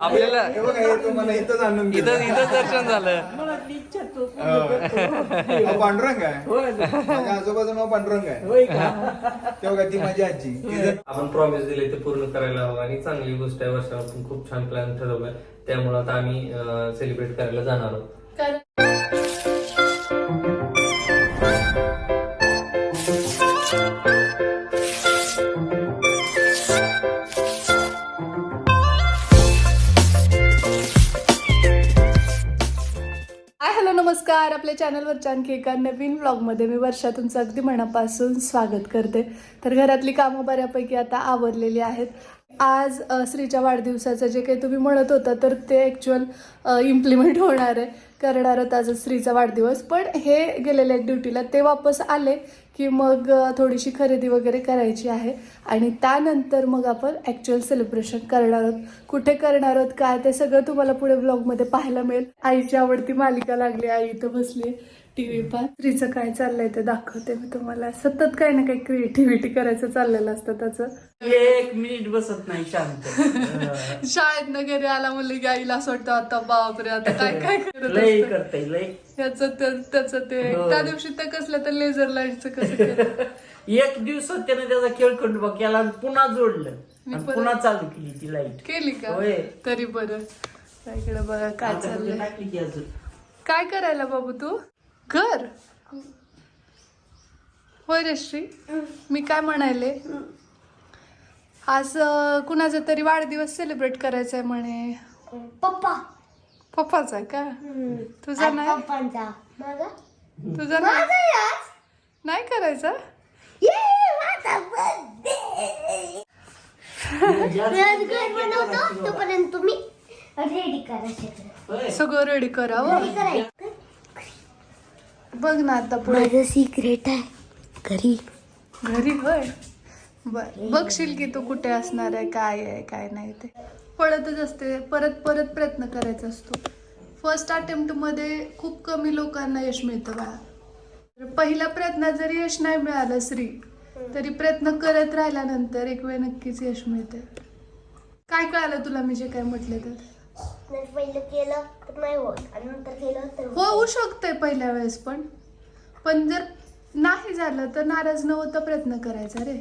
आपल्याला हे हे. इथं इथं दर्शन झालं. अहो, पांडुरंग आहे. आजोबाचं नाव पांडुरंग आहे. तेव्हा ती माझी आजी. आपण प्रॉमिस दिले ते पूर्ण करायला हवं आणि चांगली गोष्ट आहे वर्षापासून खूप छान प्लॅन ठरवलाय त्यामुळे आता आम्ही सेलिब्रेट करायला जाणार आहोत. नमस्कार. आपल्या चॅनलवरच्या आणखी एका नवीन व्लॉगमध्ये मी वर्षा तुमचं अगदी मनापासून स्वागत करते. तर घरातली कामं बऱ्यापैकी आता आवरलेली आहेत. आज श्रीच्या वाढदिवसाचं जे काही तुम्ही म्हणत होता तर ते ॲक्च्युअल इम्प्लिमेंट होणार आहे. करणार होता आज श्रीचा वाढदिवस पण हे गेलेले आहेत ड्युटीला ते वापस आले. की मग थोडीशी खरेदी वगैरे करायची आहे. आणि त्यानंतर मग आपण ॲक्च्युअल सेलिब्रेशन करणार आहोत. कुठे करणार आहोत काय ते सगळं तुम्हाला पुढे ब्लॉगमध्ये पाहायला मिळेल. आईची आवडती मालिका लागली आई इथं बसली टी व्ही पाहत. स्त्रीचं काय चाललंय ते दाखवते मी तुम्हाला. सतत काही ना काही क्रिएटिव्हिटी करायचं चाललेलं असतं त्याचं. एक मिनिट बसत नाही शांत. शाळेत घरी आला मुली की आईला असं वाटतं आता बापरे आता काय काय करत लय असतं. करते लय. याचं ते- त्याचं ते हो. त्या दिवशी ते कसलं तर लेझर लाईटचं कसं केलं? एक दिवसात त्याने त्याचा खेळखंडोबा केला आणि पुन्हा जोडलं. पुन्हा चालू केली ती लाइट केली का? होय. तरी बरं. इकडे बघा काय चाललंय. काय करायला बाबू तू? घर होय रे श्री मी काय म्हणाले? आज कुणाचा तरी वाढदिवस सेलिब्रेट करायचा आहे म्हणे. पप्पा. पप्पाचा का? तुझा नाही? पप्पांचा. माझा? तुझा नाही? नाही करायचा? तोपर्यंत तुम्ही रेडी करा सगळं रेडी करावं करायचं? बघ ना आता पुढे. माझं सिक्रेट आहे. घरी. घरी होय? बर बघशील की तू कुठे असणार आहे काय आहे काय नाही ते. पळतच असते परत परत प्रयत्न करायचा असतो. फर्स्ट अटेम्प्टमध्ये खूप कमी लोकांना यश मिळतं बाळा. तर पहिल्या प्रयत्नात जरी यश नाही मिळालं श्री तरी प्रयत्न करत राहिल्यानंतर एक वेळ नक्कीच यश मिळते काय कळालं तुला मी जे काय म्हटले तर? पहिलं केलं. तर नाही होत आणि नंतर केलं तर होतं. होऊ शकतंय पहिल्या वेळेस पण. पण जर नाही झालं तर नाराज न होता प्रयत्न करायचा रे.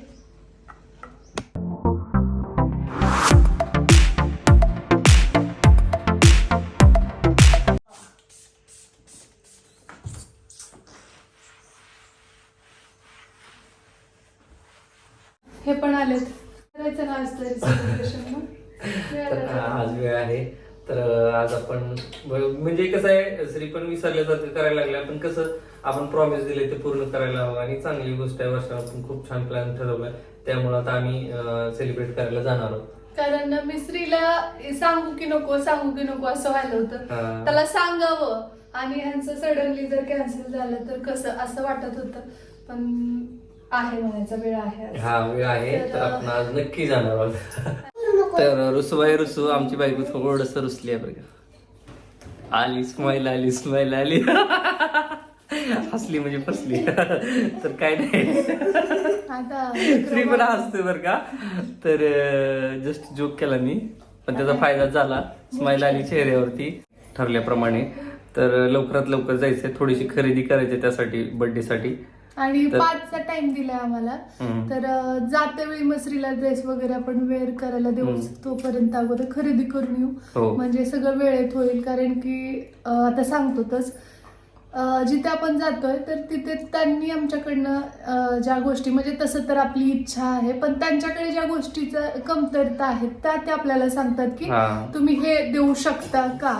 हे पण आलेत. करायचं ना आज तरी आज वेळ आहे. तर आज आपण म्हणजे कसं आहे श्री पण विसरल्यासारखं करायला लागलं पण कसं आपण प्रॉमिस दिले ते पूर्ण करायला हवं आणि चांगली गोष्ट आहे वर्षापासून खूप छान प्लॅन ठरवलाय. त्यामुळे आता आम्ही सेलिब्रेट करायला जाणार आहोत. कारण मी स्त्रीला सांगू की नको सांगू की नको असं व्हायला होतं. त्याला सांगावं आणि ह्यांचं सडनली जर कॅन्सल झालं तर कसं असं वाटत होतं. पण आहे म्हणायचा वेळ आहे. हा वेळ आहे. तर आपण आज नक्की जाणार आहोत. तर रुसूबाई रुसू आमची बायको थोडस रुसली आहे बरं का. आली स्माईल आली स्माईल आली. हसली म्हणजे फसली. तर काय नाही. स्त्री पण हसते बरं का. तर जस्ट जोक केला मी. पण त्याचा फायदा झाला. स्माईल आली चेहऱ्यावरती ठरल्याप्रमाणे. तर लवकरात लवकर जायचंय. थोडीशी खरेदी करायची त्यासाठी birthday साठी. आणि पाचचा टाइम दिलाय आम्हाला. तर जाते वेळी मसरीला ड्रेस वगैरे आपण वेअर करायला देऊ. तोपर्यंत अगोदर खरेदी करून येऊ हो. म्हणजे सगळं वेळेत होईल कारण की आता सांगतोच जिथे आपण जातोय तर तिथे त्यांनी आमच्याकडनं ज्या गोष्टी म्हणजे तसं तर आपली इच्छा आहे पण त्यांच्याकडे ज्या गोष्टीचा कमतरता आहेत त्या ते आपल्याला सांगतात की. तुम्ही हे देऊ शकता का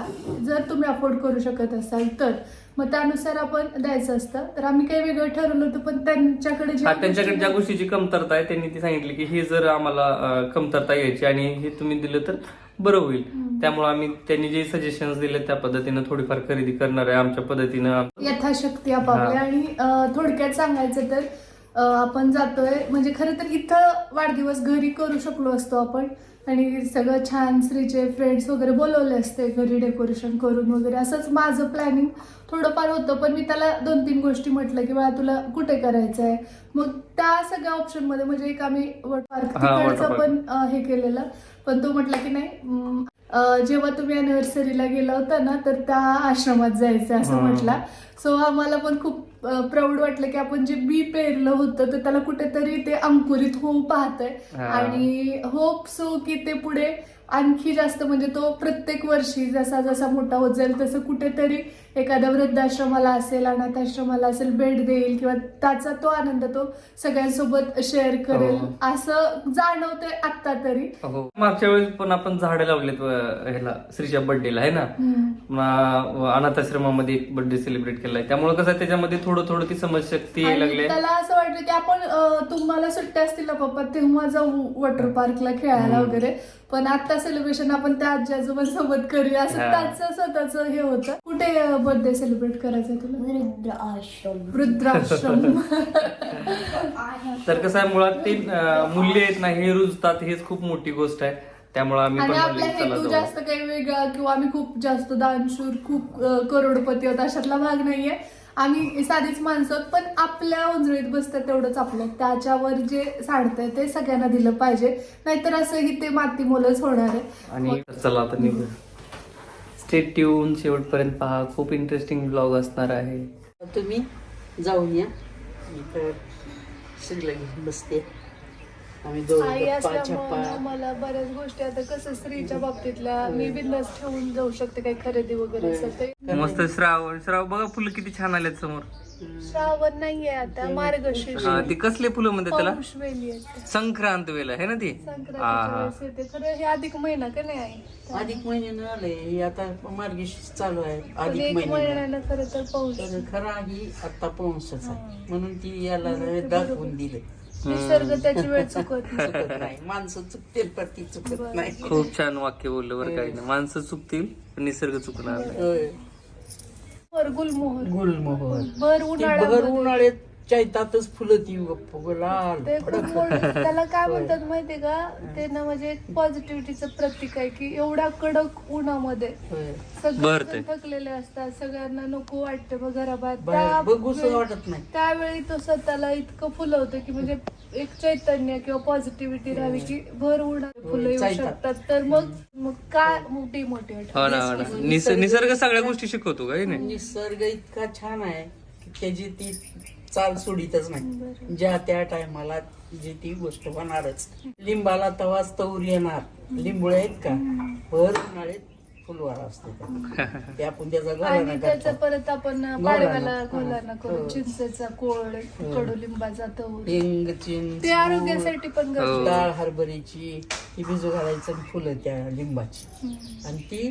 जर तुम्ही अफोर्ड करू शकत असाल तर मग त्यानुसार आपण द्यायचं असतं. तर आम्ही काही वेगळं ठरवलं होतं पण त्यांच्याकडे हा त्यांच्याकडे ज्या गोष्टी- गोष्टीची कमतरता आहे त्यांनी ती सांगितली की ही जर आम्हाला अं, कमतरता यायची आणि हे तुम्ही दिलं तर बरं होईल. त्यामुळे आम्ही त्यांनी जे सजेशन दिले त्या पद्धतीनं थोडीफार खरेदी करणार आहे. आमच्या पद्धतीनं आम- यथाशक्ती आपापल्या. आणि अं, थोडक्यात सांगायचं तर अं, आपण जातोय. म्हणजे खरं तर इथं वाढदिवस घरी करू शकलो असतो आपण. आणि सगळं छान श्रीचे फ्रेंड्स वगैरे बोलवले असते घरी डेकोरेशन करून वगैरे. असंच माझं प्लॅनिंग थोडंफार होतं पण मी त्याला दोन तीन गोष्टी म्हटलं की बाळा तुला कुठे करायचं आहे मग त्या सगळ्या ऑप्शनमध्ये म्हणजे एक आम्ही वॉटर. पण हे केलेलं. पण तो म्हटला की नाही जेव्हा तुम्ही अॅनिव्हर्सरीला गेला होता ना तर त्या आश्रमात जायचं असं म्हटला. सो आम्हाला पण खूप प्राऊड वाटलं की आपण जे बी पेरलं होतं तर त्याला कुठेतरी ते अंकुरित होऊ पाहतंय. आणि होप सो की ते पुढे आणखी जास्त म्हणजे तो प्रत्येक वर्षी जसा जसा मोठा होत जाईल तसं कुठेतरी एखाद्या वृद्धाश्रमाला असेल अनाथाश्रमाला असेल भेट देईल किंवा त्याचा तो आनंद तो सगळ्यांसोबत शेअर करेल हो. असं जाणवतंय आत्ता तरी. हो मागच्या वेळेस पण आपण झाडं लावलेत ह्याला श्रीच्या बर्थडेला आहे ना? अनाथाश्रमामध्ये एक बर्थडे सेलिब्रेट केलाय. त्यामुळे कसं त्याच्यामध्ये थोडं थोडं ती समजशक्ती लागली त्याला असं वाटलं की आपण तुम्हाला सुट्ट्या असतील ना पप्पा तेव्हा जाऊ वॉटर पार्कला खेळायला वगैरे. पण आता सेलिब्रेशन आपण त्या आजी आजोबांसोबत करूया. असं हा. त्याचं स्वतःच हे होतं. कुठे बर्थडे सेलिब्रेट करायचं तुला? वृद्ध आश्रम वृद्धाश्रम. तर कसं आहे मुळात ते अं, मूल्य आहेत ना हे रुजतात हेच खूप मोठी गोष्ट आहे. त्यामुळे आम्ही पण आणि म्हणलं आपला की चला हेतू जाऊ. जास्त काही वेगळा किंवा आम्ही खूप जास्त दानशूर खूप अं, करोडपती आहोत अशातला भाग नाहीये. आम्ही साधीच माणसं आहोत, पण आपल्या उंजळीत बसतं तेवढंच आपलं. त्याच्यावर जे सांडतंय ते सगळ्यांना दिलं पाहिजे. नाहीतर असंही ते माती मोलच होणार आहे. आणि चला आता निघूया स्टेट ट्यून शेवटपर्यंत पहा. खूप इंटरेस्टिंग ब्लॉग असणार आहे. तुम्ही जाऊन या. सगळं घेऊन बसते आम्ही आई गप्पा असल्यामुळे छप्पा. मला बऱ्याच गोष्टी आता कसं स्त्रीच्या बाबतीतल्या मी बिंदास ठेवून जाऊ शकते काही खरेदी वगैरे असेल मस्त श्रावण श्राव बघा फुलं किती छान आलेत समोर. श्रावण नाहीये आता मार्गशीर्ष हा ते कसले फुलं म्हणतात त्याला? पौष वेली आहेत. संक्रांत वेळ आहे ना ती? हा संक्रांतीच्या हा वेळेस येते. खरं हे अधिक महिना का नाही आई अधिक महिन्यानं आलंय हे आता मार्गशीर्ष चालू आहे पण अधिक एक महिन्यानं महिन्यानं खरं तर पाऊस तर खरा ही आता पाऊसच आहे. म्हणून ती याला दाखवून दिले निसर्ग त्याची वेळ चुकत नाही. चुकत नाही. माणसं चुकतील पण ती चुकत नाही. खूप छान वाक्य बोललं बरं काही ना माणसं चुकतील पण निसर्ग चुकणार नाही. होय. वर गुलमोहर. गुलमोहर. भर ती भर उन्हाळ्यात चैतातच फुलं ती गप्प ते खूप मोठं त्याला काय म्हणतात माहितीये का? ते ना म्हणजे पॉझिटिव्हिटीचं प्रतीक आहे की एवढ्या कडक उन्हामध्ये होय. भरते. सगळे थकलेले असतात सगळ्यांना नको वाटतं घराबाहेर. बाहेर त्यावेळी- वाटत नाही. त्यावेळी तो स्वतःला इतकं फुलवतं की म्हणजे एक चैतन्य किंवा पॉझिटिव्हिटी राहावी की भर उन्हात फुलं येऊ. शकतात. तर मग मग काय मोठी मोठी हो ना हो ना. निस- निसर्ग सगळ्या गोष्टी शिकवतो काही नाही? निसर्ग इतका छान आहे की त्याची ती चाल सोडीतच नाही. ज्या त्या टायमाला जी ती गोष्ट होणारच. लिंबाला तवाच तौर येणार. लिंबुळे आहेत का? भर उन्हाळ्यात फुलवार असते. ते आपण त्याचा आणि घराणा त्याचं करतो परत आपण. पाडव्याला हा. घोलाना करू हो. चिंचेचा कोळ कडुलिंबाचा तऊर हिंग चिंच ते आरोग्यासाठी पण गरजेचं डाळ हरभऱ्याची ती भिजू घालायचं आणि फुलं त्या लिंबाची. आणि ती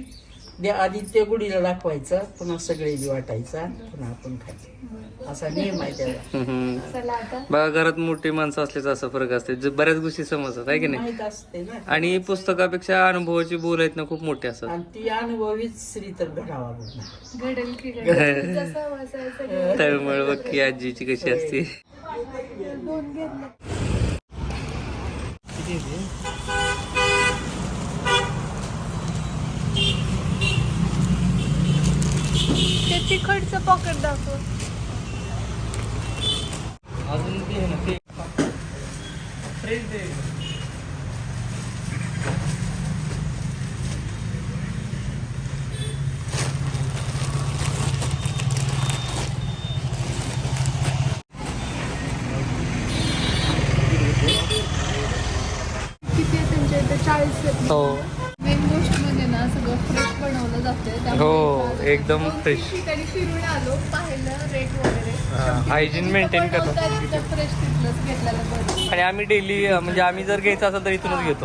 द्या आधी त्या गुढीला दाखवायचा पुन्हा सगळे बी वाटायचा पुन्हा आपण खायचं. असा नियम आहे त्याला हम्म. चला आता. बघा घरात मोठी माणसं असल्याचा असा फरक असते. जे बऱ्याच गोष्टी समजतात आहे की नाही? माहीत असते ना. आणि पुस्तकापेक्षा अनुभवाची बोल आहेत ना खूप मोठी असतात. आणि ती अनुभवीच श्री तर घडावा बघ घडेल की घडेल. जसं वाचायचं त्यामुळे बघ की आजीची कशी असते. दोन घेतलं. ते तिखटचं पॉकेट दाखव. अजून ते ना ते फ्रेश दे किती आहे त्यांच्या इथे? चाळीस आहेत हो. मेन गोष्ट म्हणजे ना सगळं फ्रेश बनवलं जाते हो, एकदम fresh. ठिकाणी फिरून आलो पाहिलं रेट वगैरे. hygiene maintain करतो. फ्रेश तिथलंच घेतलेलं बरं. आणि आम्ही डेली म्हणजे आम्ही जर घ्यायचं असेल तर इथूनच घेतो.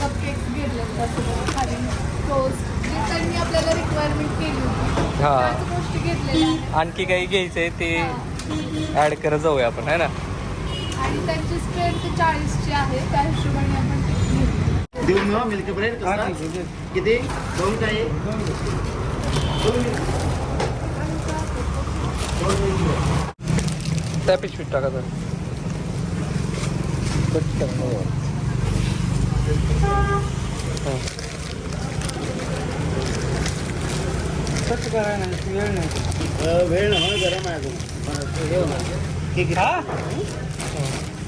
कपकेक्स घेतलेले त्यासोबत खाली टोस्ट जे त्यांनी आपल्याला रिक्वायरमेंट केली होती हा. गोष्टी घेतलेल्या आहेत. आणखी काही घ्यायचंय ते ऍड करत जाऊया आपण है ना? आणि त्यांची स्ट्रेंथ चाळीसची आहे. त्या हिशोबाने आपण देऊन ना मिल्क ब्रेड किती? दोन काय? त्या पिशवीत टाका तर वेळ ना गरम आहे अजून हे? होणार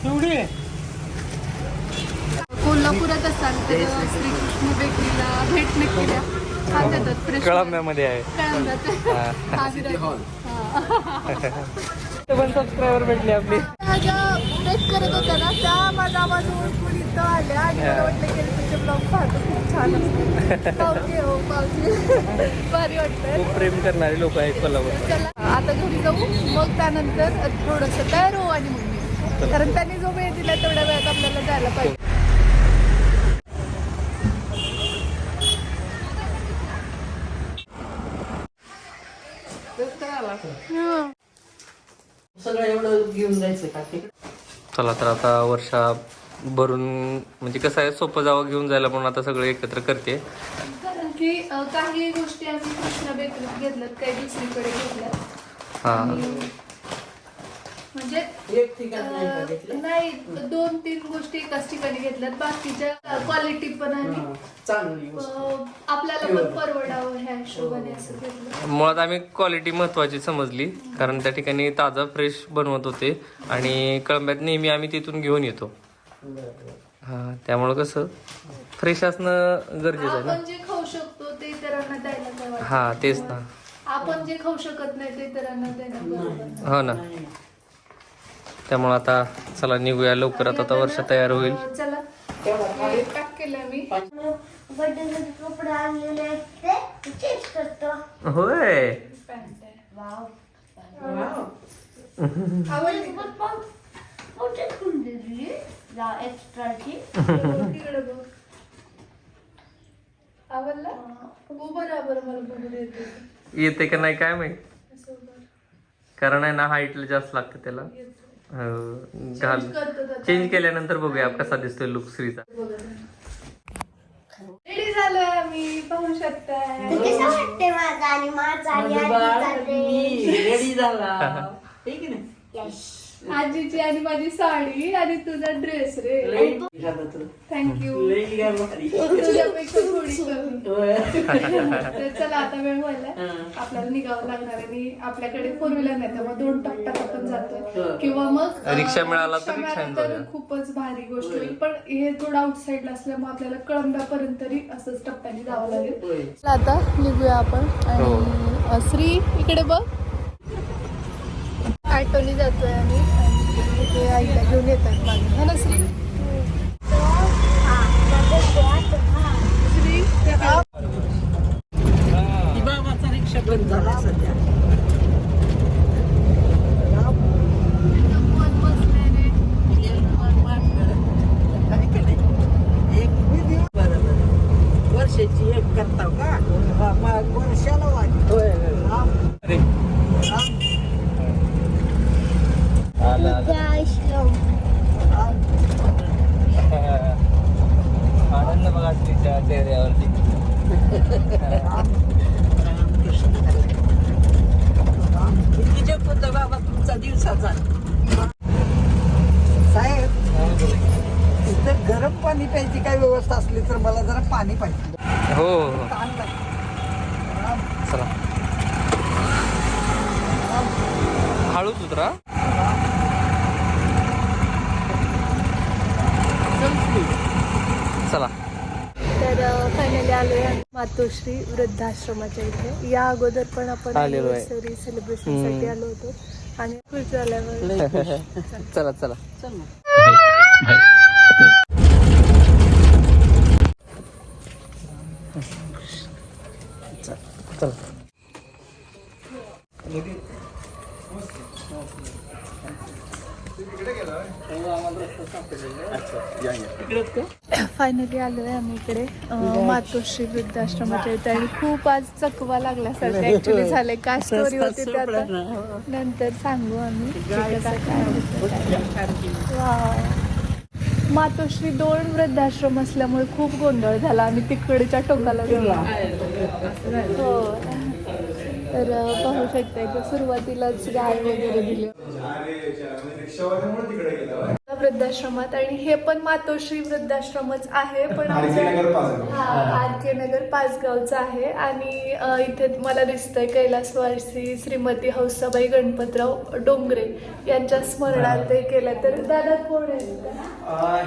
कोल्हापूर कोल्हापुरात असाल तर श्रीकृष्ण बेकरीला भेट नक्की द्या आहे. हा, विराट. हा. पण सबस्क्रायबर भेटले आपले. बेक करत होत्या ना त्या माझ्या आवाज ओळखून इथं आल्या आणि मला वाटलं की तुझे ब्लॉग पाहतो खूप छान पावती हो पावती. भारी वाटतंय. खूप प्रेम करणारे लोक आहेत कोल्हापूर आता घरी जाऊ. मग त्यानंतर थोडंसं तयार होऊ आणि मग. कारण त्यांनी जो वेळ दिला तेवढ्या वेळात आपल्याला जायला पाहिजे. सगळं एवढं घेऊन जायचं का तिकडे? चला तर आता वर्षा भरून म्हणजे कसं आहे सोपं जावं घेऊन जायला म्हणून आता सगळं एकत्र करते. कारण की काही गोष्टी आम्ही कृष्णा बेकरीत घेतल्यात काही दुसरीकडे घेतल्यात. हा. आणि म्हणजे एक ठिकाण नाही का अ, घेतलं? नाही दोन तीन गोष्टी एकाच ठिकाणी घेतल्यात. बाकीच्या क्वालिटी पण आणि हा, चांगली वस्तू. अ, आपल्याला पण परवडावं ह्या हिशोबाने असं घेतलं. मुळात आम्ही क्वालिटी महत्वाची समजली कारण त्या ठिकाणी ताजा फ्रेश बनवत होते आणि कळंब्यात नेहमी आम्ही तिथून घेऊन येतो. हा त्यामुळं कसं फ्रेश असणं गरजेचं आहे ना? आपण जे खाऊ शकतो ते इतरांना द्यायला काय वाटत. हा तेच ना. आपण जे खाऊ शकत नाही ते इतरांना देणं बरोबर नाही. हो ना. त्यामुळं आता चला निघूया लवकरात आता वर्ष तयार होईल. करतो. होय. येते का नाही काय माहीत. कारण आहे ना हाईटला जास्त लागतं त्याला. येतो. हो, घाल. चेंज केल्यानंतर बघूया कसा दिसतोय लुक श्रीचा रेडी पाहू कसं वाटते माझा आणि माझा मी झाला. ठीक आहे ना? आजीची आणि माझी साडी आणि तुझा ड्रेस रे. थँक्यू. तुझ्यापेक्षा थोडी कमी. तर चला आता वेळ व्हायला हं. आपल्याला निघावं लागणार आहे आणि आपल्याकडे फोर व्हीलर नाही त्यामुळे दोन टप्प्यात आपण जातोय हं. किंवा मग अं, रिक्षा मिळाला तर रिक्षा रिक्षाने मिळाला तर जाऊया. खूपच भारी गोष्ट होईल पण हे थोडं आउटसाईडला असल्यामुळे आपल्याला कळंब्यापर्यंत तरी असंच टप्प्याने जावं लागेल. आता निघूया आपण हो. आणि अ, श्री इकडे बघ ऑटोनी जातोय आम्ही आणि ते आईला घेऊन येतात मागे. है ना श्री? श्री बाबाचा रिक्षा बंद झाला सध्या. वर्षाची एक करता का वर्षाला होय होय. आनंद बघा श्रीच्या चेहऱ्यावरती. किती जपत बाबा तुमचा दिवसाचा. साहेब इथं गरम पाणी प्यायची काय व्यवस्था असली तर मला जरा पाणी पाहिजे. हो हो. चला. हळूच उतरा. चला. तर फायनली आलोय मातोश्री वृद्धाश्रमाच्या इथे. या अगोदर पण आपण celebration साठी आलो होतो. आणि खुश झाल्यावर चला. चला चल. फायनली आलो आहे आम्ही इकडे. मातोश्री वृद्धाश्रमाच्या इथे आणि खूप आज चकवा लागल्यासारखं ऍक्च्युली झालंय. काय स्टोरी होती त्यात नंतर सांगू आम्ही. मातोश्री दोन वृद्धाश्रम असल्यामुळे खूप गोंधळ झाला. आम्ही तिकडच्या टोकाला गेलो. हो. तर पाहू शकता सुरुवातीलाच गाय वगैरे दिली. रिक्षावाल्यामुळे तिकडे गेला. वृद्धाश्रमात आणि हे पण मातोश्री वृद्धाश्रमच आहे पण आर के नगर पाचगावचं आहे आणि इथे मला दिसतंय कैलासवासी श्रीमती हौसाबाई गणपतराव डोंगरे यांच्या स्मरणार्थ केलं. तर दादा कोण आहे?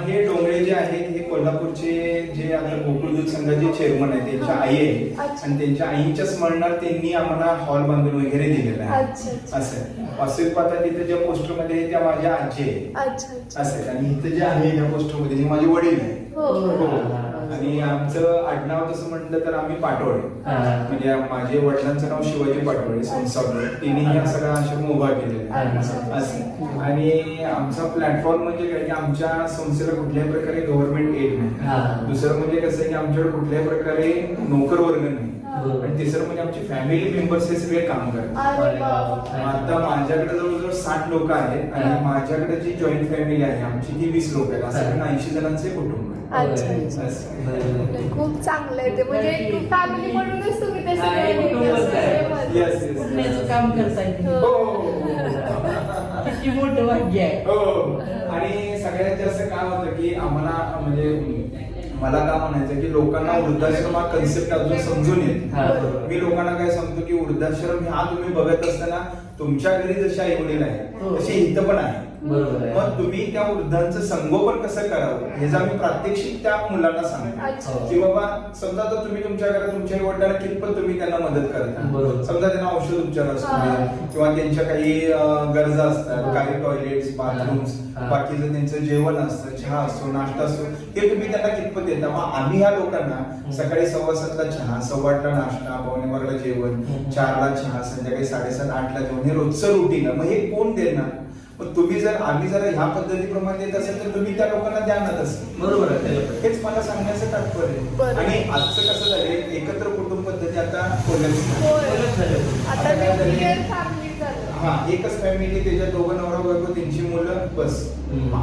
हे डोंगरे जे आहेत हे कोल्हापूरचे जे आता गोकुळ दूध संघाचे चेअरमन आहेत त्यांच्या आई आहे. आणि त्यांच्या आईच्या स्मरणात त्यांनी आम्हाला हॉल बांधून वगैरे दिलेला आहे. असं. वास्तविक पाहता तिथे ज्या पोस्टरमध्ये आहे, त्या माझ्या आजी आहे असं आहे. आणि इथं जे आहे या पोस्टरमध्ये हे माझे वडील आहे हो. हो. आणि आमचं आडनाव तसं म्हटलं तर आम्ही पाटोळे. म्हणजे माझे वडिलांचं नाव शिवाजी पाटोळे संसावले तिने या सगळा आश्रम उभा केलेला आहे. अच्छा. असं. आणि आमचा प्लॅटफॉर्म म्हणजे काय की आमच्या संस्थेला कुठल्याही प्रकारे गव्हर्नमेंट एड हा. नाही दुसरं म्हणजे कसं आहे की आमच्याकडे कुठल्याही प्रकारे नोकर वर्ग नाही. आणि तिसरं म्हणजे आमची फॅमिली मेंबर्स हे सगळे काम करतात. आता माझ्याकडे जवळजवळ साठ लोक आहेत आणि माझ्याकडे जी जॉईंट फॅमिली आहे आमची ती वीस लोक आहेत. असं ऐंशी जणांचे कुटुंब. खूप चांगलं आहे ते. म्हणजे फॅमिली म्हणूनच तुम्ही ते हा, सगळे काम करताय. हो, हो. किती मोठं भाग्य आहे. हो. आणि सगळ्यात जास्त काय होतं की आम्हाला म्हणजे मला काय म्हणायचं की लोकांना वृद्धाश्रम हा कन्सेप्ट अजून समजून येत. मी लोकांना काय सांगतो की वृद्धाश्रम हा तुम्ही बघत असताना तुमच्या घरी जसे आई वडील आहे हो. तसे इथं पण आहे बरोबर आहे. मग तुम्ही त्या वृद्धांचं संगोपन कसं करावं हे जर आम्ही प्रात्यक्षिक त्या मुलांना सांगतो अच्छा की बाबा समजा तर तुम्ही तुमच्या घरात तुमच्या वडिलांना कितपत तुम्ही त्यांना मदत करता बरोबर. समजा त्यांना औषध उपचार असतो हा. किंवा त्यांच्या काही अं, गरजा असतात हा. काही टॉयलेट्स बाथरूम्स हा. बाकीचं त्यांचं जेवण असतं चहा असतो नाश्ता असतो ते तुम्ही त्यांना कितपत देता मग आम्ही ह्या लोकांना सकाळी सव्वा सातला चहा सव्वा आठला नाश्ता पावणे बाराला जेवण हम्म. चारला चहा संध्याकाळी साडेसात आठला जेवण हे रोजचं रुटीन मग हे कोण देणार मग तुम्ही जर आम्ही जर ह्या पद्धतीप्रमाणे देत असेल तर तुम्ही त्या लोकांना द्या ना तसं. बरोबर आहे पण. हेच मला सांगण्याचं तात्पर्य. आणि आजचं कसं झालंय एकत्र कुटुंब पद्धती आता हा एकच फॅमिली त्याच्या दोघं नवरा बायको त्यांची मुलं बस.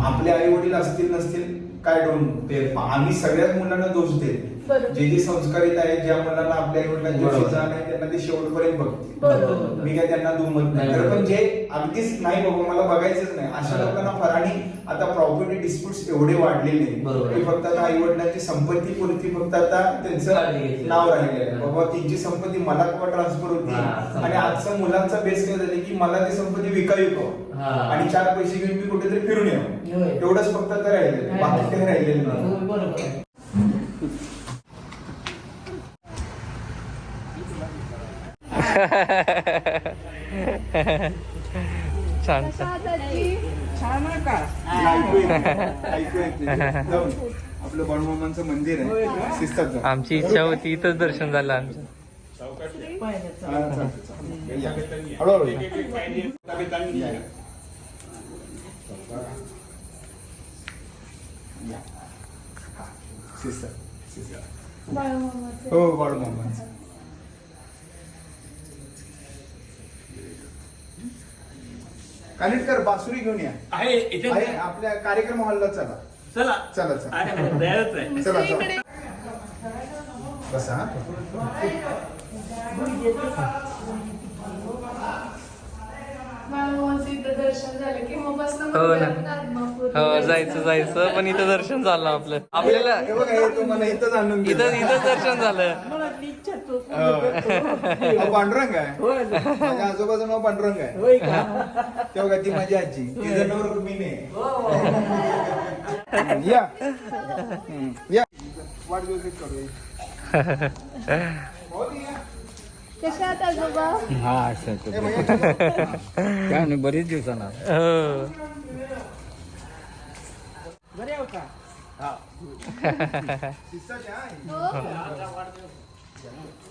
आपले आई वडील असतील नसतील काय मग आम्ही सगळ्याच मुलांना दोष देत. जे जे संस्कारित आहेत ज्या मुलांना आपल्या वडिलांची. जाण आहे त्यांना ते शेवटपर्यंत बघतील. मी काय त्यांना दुमत नाही तर पण. जे अगदीच नाही बाबा मला बघायचंच नाही अशा हा. लोकांना फार आणि आता प्रॉपर्टी डिस्प्युट्स एवढे वाढलेले. की फक्त आता आई वडिलांची संपत्ती पुरती फक्त आता त्यांचं. नाव राहिलेलं आहे बाबा त्यांची संपत्ती मला केव्हा ट्रान्सफर होती. आणि आजचा मुलांचा बेस काय झाले की मला ती संपत्ती विकावी हा. आणि चार पैसे घेऊन मी कुठेतरी फिरून यावं होय. एवढंच फक्त आता राहिलेलं. बाकी काही राहिलेलं नाही होय, बरोबर आहे. छान? छान का. आपलं बाळूमामांचं मंदिर? आहे. आमची इच्छा होती इथंच दर्शन झालं आमचं पाहिलं हो बाळूमामांचं कानिटकर बासुरी घेऊन या आहे इथे आहे आपल्या कार्यक्रम हॉलला चला चला चला चला तयारच आहे चला. चला बसा हा. दर्शन झालं की मग हो ना. मंदिरात आत्मापूर. हो जायचं जायचं पण इथं दर्शन झालं आपलं आपल्याला हे बघा हे तुम्हाला इथंच आणून दिलं. इथं इथं दर्शन झालं मला ती इच्छा तो. अहो, पांडुरंग आहे. होय. माझ्या आजोबाचं नाव पांडुरंग आहे. होय का? तेव्हा का ती माझी आजी. तिचं नाव रुक्मिणी आहे. या. हम्म, या. वाढदिवस एक करूया हो, या. ए, भैया, काय नाही बरीच दिवसांना. हो. बरे हो. का? या. हो? 便宜